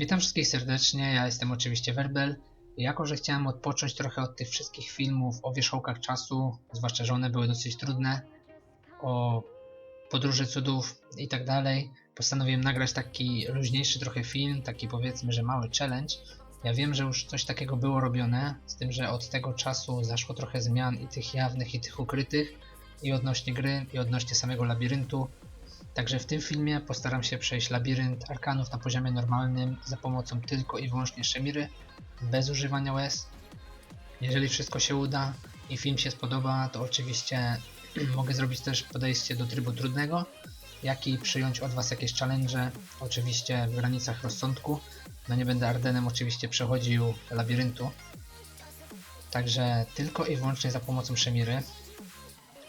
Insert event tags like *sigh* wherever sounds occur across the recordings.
Witam wszystkich serdecznie, ja jestem oczywiście Werbel. Jako, że chciałem odpocząć trochę od tych wszystkich filmów o wierzchołkach czasu, zwłaszcza, że one były dosyć trudne, o podróży cudów i tak dalej, postanowiłem nagrać taki luźniejszy trochę film, taki powiedzmy, że mały challenge. Ja wiem, że już coś takiego było robione, z tym, że od tego czasu zaszło trochę zmian i tych jawnych, i tych ukrytych, i odnośnie gry, i odnośnie samego labiryntu. Także w tym filmie postaram się przejść labirynt arkanów na poziomie normalnym za pomocą tylko i wyłącznie Shemiry, bez używania łez. Jeżeli wszystko się uda i film się spodoba, to oczywiście *clears throat* mogę zrobić też podejście do trybu trudnego, jak i przyjąć od Was jakieś challenge, oczywiście w granicach rozsądku. No nie będę Ardenem oczywiście przechodził labiryntu. Także tylko i wyłącznie za pomocą Shemiry.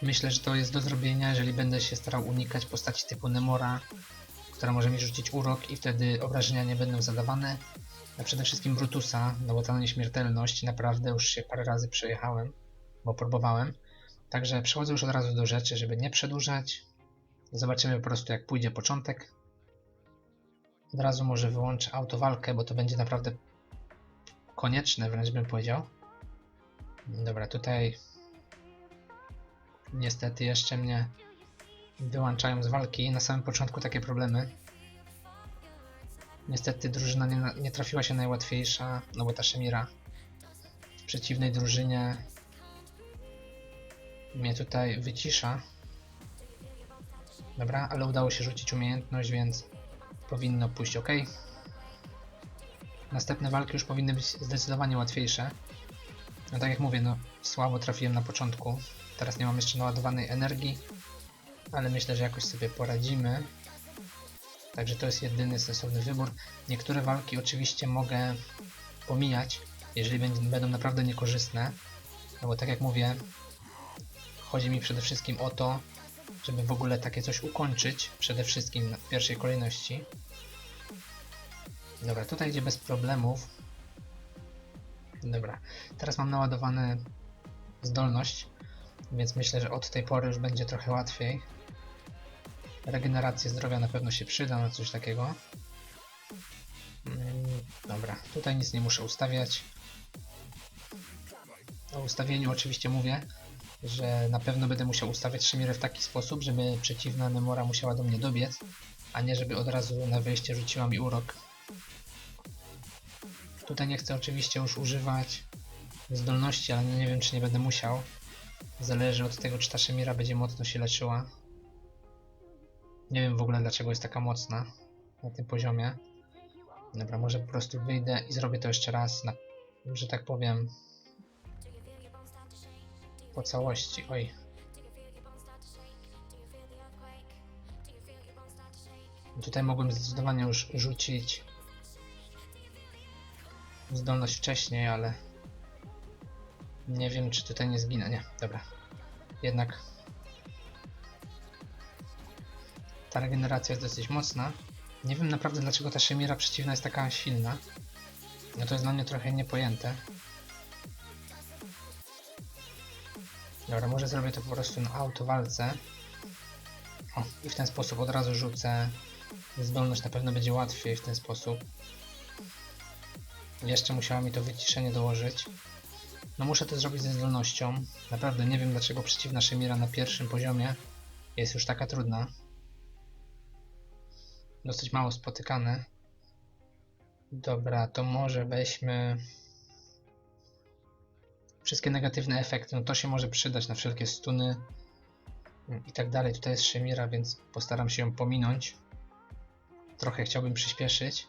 Myślę, że to jest do zrobienia, jeżeli będę się starał unikać postaci typu Nemora, która może mi rzucić urok i wtedy obrażenia nie będą zadawane. A przede wszystkim Brutusa, no bo ta nieśmiertelność naprawdę już się parę razy przejechałem, bo próbowałem. Także przechodzę już od razu do rzeczy, żeby nie przedłużać. Zobaczymy po prostu jak pójdzie początek. Od razu może wyłączę autowalkę, bo to będzie naprawdę konieczne, wręcz bym powiedział. Dobra, tutaj niestety jeszcze mnie wyłączają z walki. Na samym początku takie problemy. Niestety drużyna nie, nie trafiła się najłatwiejsza, no bo ta Shemira w przeciwnej drużynie mnie tutaj wycisza. Dobra, ale udało się rzucić umiejętność, więc powinno pójść ok. Następne walki już powinny być zdecydowanie łatwiejsze. No tak jak mówię, no słabo trafiłem na początku. Teraz nie mam jeszcze naładowanej energii, ale myślę, że jakoś sobie poradzimy. Także to jest jedyny sensowny wybór. Niektóre walki oczywiście mogę pomijać, jeżeli będą naprawdę niekorzystne. No bo tak jak mówię, chodzi mi przede wszystkim o to, żeby w ogóle takie coś ukończyć, przede wszystkim w pierwszej kolejności. Dobra, tutaj idzie bez problemów. Dobra, teraz mam naładowane zdolność, więc myślę, że od tej pory już będzie trochę łatwiej. Regeneracja zdrowia na pewno się przyda na coś takiego. Mm, Dobra, tutaj nic nie muszę ustawiać. O ustawieniu oczywiście mówię, że na pewno będę musiał ustawiać Szymirę w taki sposób, żeby przeciwna Nemora musiała do mnie dobiec, a nie żeby od razu na wejście rzuciła mi urok. Tutaj nie chcę oczywiście już używać zdolności, ale nie wiem czy nie będę musiał. Zależy od tego, czy ta Szymira będzie mocno się leczyła. Nie wiem w ogóle dlaczego jest taka mocna na tym poziomie. Dobra, może po prostu wyjdę i zrobię to jeszcze raz, na, że tak powiem, po całości. Oj. Tutaj mogłem zdecydowanie już rzucić zdolność wcześniej, ale nie wiem, czy tutaj nie zginę. Nie, dobra. Jednak ta regeneracja jest dosyć mocna. Nie wiem naprawdę, dlaczego ta Shemira przeciwna jest taka silna. No to jest dla mnie trochę niepojęte. Dobra, może zrobię to po prostu na autowalce. O, i w ten sposób od razu rzucę zdolność, na pewno będzie łatwiej w ten sposób. Jeszcze musiała mi to wyciszenie dołożyć. No muszę to zrobić ze zdolnością. Naprawdę nie wiem dlaczego przeciwna Shemira na pierwszym poziomie jest już taka trudna. Dosyć mało spotykane. Dobra, to może weźmy wszystkie negatywne efekty, no to się może przydać na wszelkie stuny i tak dalej. Tutaj jest Shemira, więc postaram się ją pominąć. Trochę chciałbym przyspieszyć.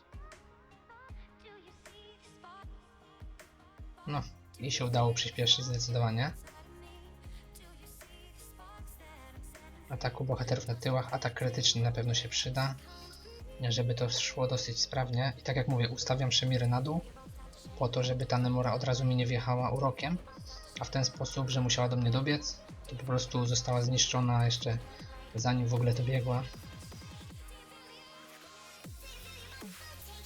No i się udało przyspieszyć zdecydowanie. Ataku bohaterów na tyłach, atak krytyczny na pewno się przyda, żeby to szło dosyć sprawnie. I tak jak mówię, ustawiam Shemirę na dół, po to, żeby ta Nemora od razu mi nie wjechała urokiem, a w ten sposób, że musiała do mnie dobiec, to po prostu została zniszczona jeszcze zanim w ogóle to biegła.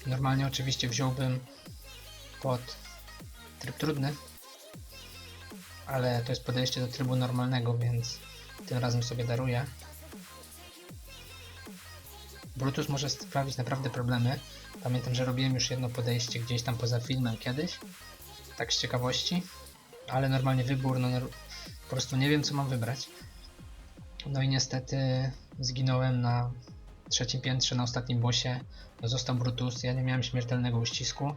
Normalnie oczywiście wziąłbym pod tryb trudny, ale to jest podejście do trybu normalnego, więc tym razem sobie daruję. Brutus może sprawić naprawdę problemy. Pamiętam, że robiłem już jedno podejście gdzieś tam poza filmem kiedyś. Tak z ciekawości. Ale normalnie wybór, no po prostu nie wiem co mam wybrać. No i niestety zginąłem na trzecim piętrze, na ostatnim bossie. No został Brutus, ja nie miałem śmiertelnego uścisku.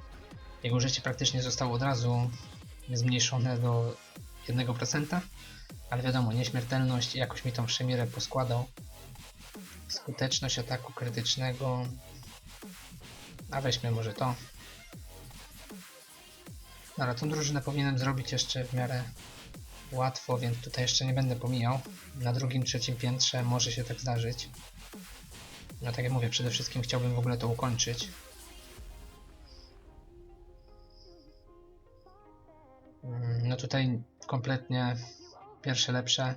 Jego życie praktycznie zostało od razu zmniejszone do 1%. Ale wiadomo, nieśmiertelność jakoś mi tą Szemirę poskładał. Skuteczność ataku krytycznego. A weźmy może to. Dobra, tą drużynę powinienem zrobić jeszcze w miarę łatwo, więc tutaj jeszcze nie będę pomijał. Na drugim, trzecim piętrze może się tak zdarzyć. No tak jak mówię, przede wszystkim chciałbym w ogóle to ukończyć. Tutaj kompletnie pierwsze lepsze,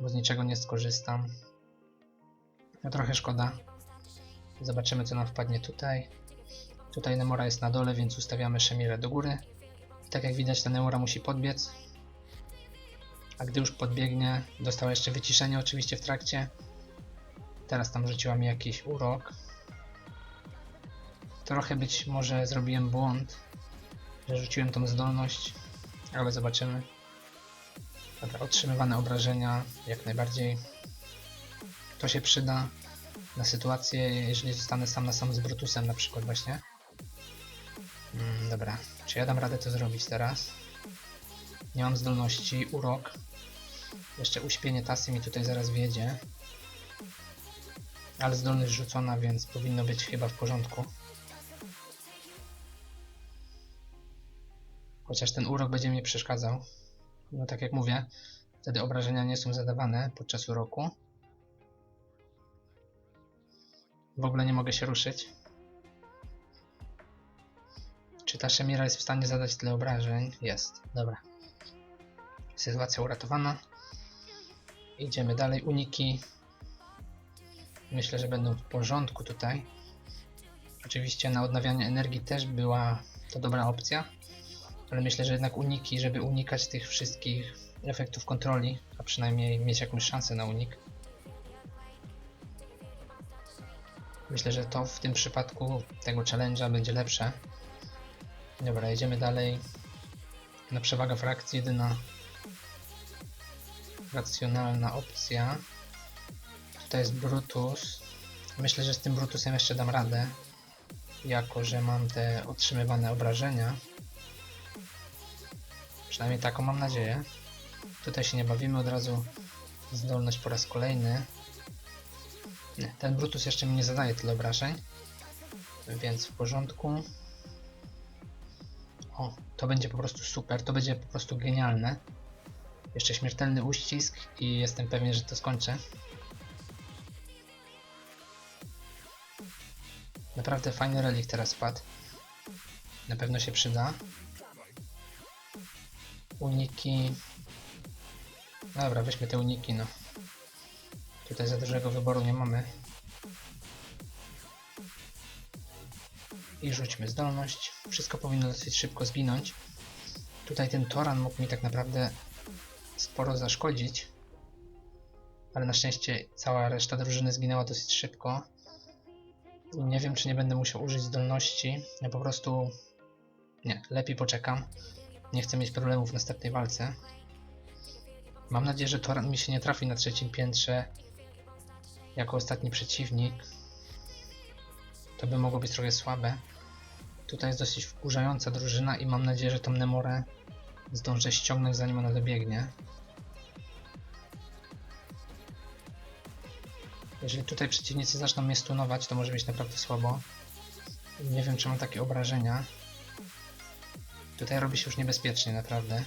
bo z niczego nie skorzystam. No trochę szkoda. Zobaczymy co nam wpadnie tutaj. Tutaj Nemora jest na dole, więc ustawiamy Shemirę do góry. I tak jak widać ta Nemora musi podbiec. A gdy już podbiegnie, dostała jeszcze wyciszenie oczywiście w trakcie. Teraz tam rzuciła mi jakiś urok. Trochę być może zrobiłem błąd, że rzuciłem tą zdolność, ale zobaczymy. Dobra, otrzymywane obrażenia jak najbardziej. To się przyda na sytuację, jeżeli zostanę sam na sam z Brutusem na przykład właśnie. Mm, dobra, czy ja dam radę to zrobić teraz? Nie mam zdolności, urok. Jeszcze uśpienie tasy mi tutaj zaraz wjedzie. Ale zdolność rzucona, więc powinno być chyba w porządku. Chociaż ten urok będzie mi przeszkadzał. No tak jak mówię, wtedy obrażenia nie są zadawane podczas uroku. W ogóle nie mogę się ruszyć. Czy ta Szemira jest w stanie zadać tyle obrażeń? Jest. Dobra. Sytuacja uratowana. Idziemy dalej. Uniki. Myślę, że będą w porządku tutaj. Oczywiście na odnawianie energii też była to dobra opcja. Ale myślę, że jednak uniki, żeby unikać tych wszystkich efektów kontroli, a przynajmniej mieć jakąś szansę na unik. Myślę, że to w tym przypadku tego challenge'a będzie lepsze. Dobra, jedziemy dalej. Na przewaga frakcji jedyna racjonalna opcja. Tutaj jest Brutus. Myślę, że z tym Brutusem jeszcze dam radę. Jako, że mam te otrzymywane obrażenia. Przynajmniej taką mam nadzieję. Tutaj się nie bawimy od razu. Zdolność po raz kolejny. Nie, ten Brutus jeszcze mi nie zadaje tyle obrażeń. Więc w porządku. O, to będzie po prostu super. To będzie po prostu genialne. Jeszcze śmiertelny uścisk i jestem pewien, że to skończę. Naprawdę fajny relik teraz wpadł. Na pewno się przyda. Uniki. Dobra, weźmy te uniki, no. Tutaj za dużego wyboru nie mamy. I rzućmy zdolność. Wszystko powinno dosyć szybko zginąć. Tutaj ten Toran mógł mi tak naprawdę sporo zaszkodzić. Ale na szczęście cała reszta drużyny zginęła dosyć szybko. I nie wiem, czy nie będę musiał użyć zdolności. Ja po prostu... Nie, lepiej poczekam. Nie chcę mieć problemów w następnej walce. Mam nadzieję, że Toran mi się nie trafi na trzecim piętrze jako ostatni przeciwnik. To by mogło być trochę słabe. Tutaj jest dosyć wkurzająca drużyna i mam nadzieję, że tą Nemorę zdążę ściągnąć zanim ona dobiegnie. Jeżeli tutaj przeciwnicy zaczną mnie stunować, to może być naprawdę słabo. Nie wiem, czy mam takie obrażenia. Tutaj robi się już niebezpiecznie, naprawdę.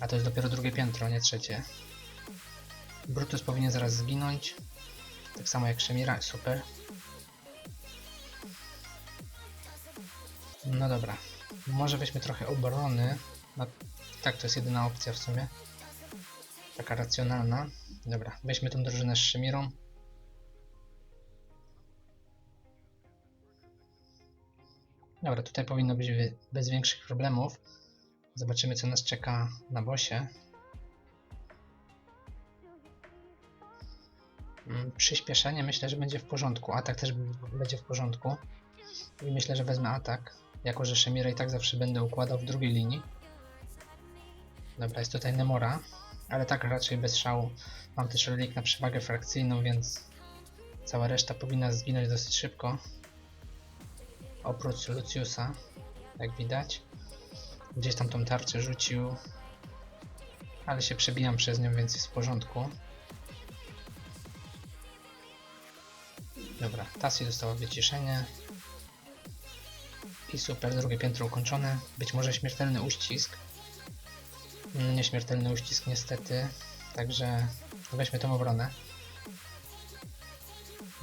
A to jest dopiero drugie piętro, nie trzecie. Brutus powinien zaraz zginąć. Tak samo jak Szemira, super. No dobra. Może weźmy trochę obrony. No, tak, to jest jedyna opcja w sumie. Taka racjonalna. Dobra, weźmy tą drużynę z Szemirą. Dobra, tutaj powinno być bez większych problemów. Zobaczymy, co nas czeka na bosie. Mm, Przyspieszenie myślę, że będzie w porządku. Atak też będzie w porządku. I myślę, że wezmę atak, jako że Shemira i tak zawsze będę układał w drugiej linii. Dobra, jest tutaj Nemora, ale tak raczej bez szału. Mam też relik na przewagę frakcyjną, więc cała reszta powinna zginąć dosyć szybko. Oprócz Luciusa, jak widać. Gdzieś tam tą tarczę rzucił, ale się przebijam przez nią, więc jest w porządku. Dobra, Tassi dostała wyciszenie. I super, drugie piętro ukończone. Być może śmiertelny uścisk. Mm, Nieśmiertelny uścisk niestety. Także weźmy tą obronę.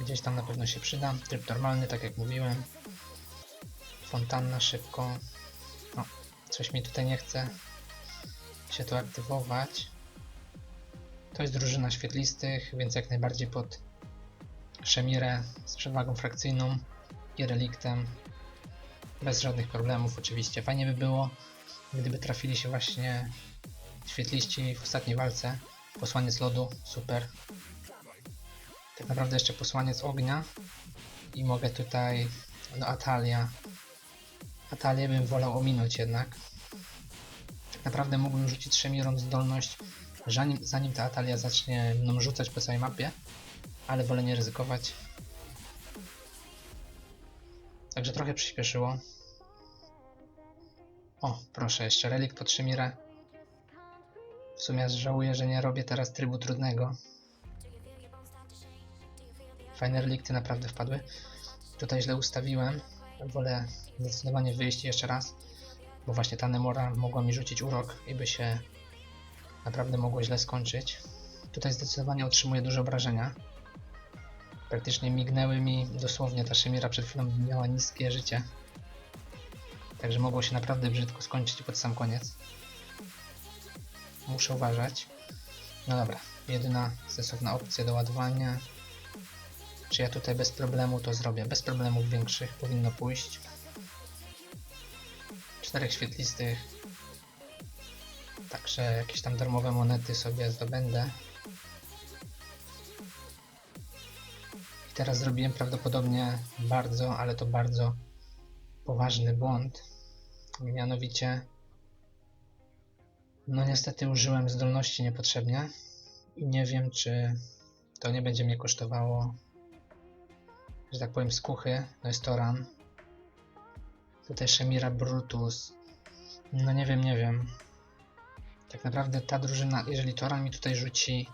Gdzieś tam na pewno się przyda. Tryb normalny, tak jak mówiłem. Fontanna szybko. O, coś mi tutaj nie chce się tu aktywować. To jest drużyna świetlistych, więc jak najbardziej pod Szemirę z przewagą frakcyjną i reliktem. Bez żadnych problemów oczywiście. Fajnie by było, gdyby trafili się właśnie świetliści w ostatniej walce. Posłaniec lodu, super. Tak naprawdę jeszcze posłaniec ognia. I mogę tutaj, no Atalia. Atalię bym wolał ominąć jednak. Tak naprawdę mógłbym rzucić Szemirą zdolność, zanim, zanim ta Atalia zacznie mną rzucać po całej mapie ale wolę nie ryzykować. Także trochę przyspieszyło. O, proszę, jeszcze relik pod Szymirę. W sumie żałuję, że nie robię teraz trybu trudnego. Fajne relikty naprawdę wpadły. Tutaj źle ustawiłem. Wolę zdecydowanie wyjść jeszcze raz, bo właśnie ta Nemora mogła mi rzucić urok i by się naprawdę mogło źle skończyć. Tutaj zdecydowanie otrzymuję duże obrażenia. Praktycznie mignęły mi dosłownie, ta Szymira przed chwilą miała niskie życie. Także mogło się naprawdę brzydko skończyć pod sam koniec. Muszę uważać. No dobra, jedyna sensowna opcja do ładowania. Czy ja tutaj bez problemu to zrobię? Bez problemów większych powinno pójść. Czterech świetlistych. Także jakieś tam darmowe monety sobie zdobędę. I teraz zrobiłem prawdopodobnie bardzo, ale to bardzo poważny błąd. Mianowicie, no niestety użyłem zdolności niepotrzebnie i nie wiem, czy to nie będzie mnie kosztowało, że tak powiem, skuchy. No jest Toran. Tutaj Shemira Brutus. No nie wiem, nie wiem. Tak naprawdę ta drużyna, jeżeli Toran mi tutaj rzuci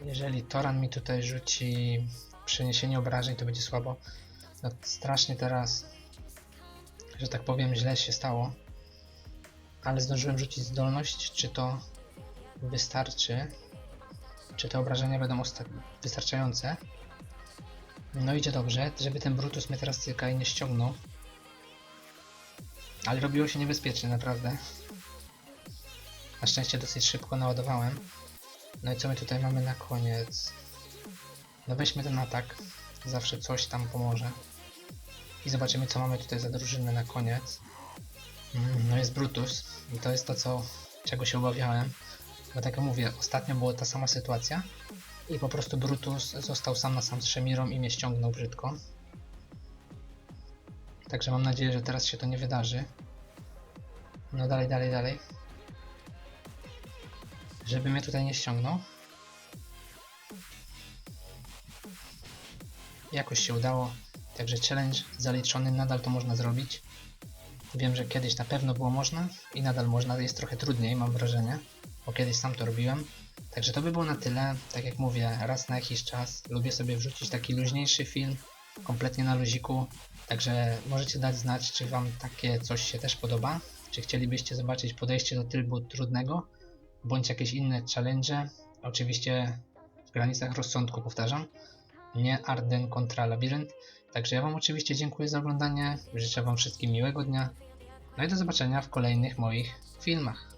jeżeli Toran mi tutaj rzuci przeniesienie obrażeń, to będzie słabo. No, strasznie teraz, że tak powiem, źle się stało. Ale zdążyłem rzucić zdolność, czy to wystarczy. Czy te obrażenia będą wystarczające. No idzie dobrze, żeby ten Brutus mnie teraz tylko nie ściągnął. Ale robiło się niebezpiecznie, naprawdę. Na szczęście dosyć szybko naładowałem. No i co my tutaj mamy na koniec? No weźmy ten atak. Zawsze coś tam pomoże. I zobaczymy co mamy tutaj za drużynę na koniec. Mm, no jest Brutus. I to jest to, co, czego się obawiałem. Bo tak jak mówię, ostatnio była ta sama sytuacja. I po prostu Brutus został sam na sam z Shemirą i mnie ściągnął brzydko. Także mam nadzieję, że teraz się to nie wydarzy. No dalej, dalej, dalej żeby mnie tutaj nie ściągnął. Jakoś się udało, także challenge zaliczony, nadal to można zrobić. Wiem, że kiedyś na pewno było można i nadal można, jest trochę trudniej, mam wrażenie, bo kiedyś sam to robiłem. Także to by było na tyle, tak jak mówię, raz na jakiś czas lubię sobie wrzucić taki luźniejszy film, kompletnie na luziku, także możecie dać znać, czy Wam takie coś się też podoba, czy chcielibyście zobaczyć podejście do trybu trudnego, bądź jakieś inne challenge, oczywiście w granicach rozsądku powtarzam, nie Arden kontra Labirynt. Także ja Wam oczywiście dziękuję za oglądanie, życzę Wam wszystkim miłego dnia, no i do zobaczenia w kolejnych moich filmach.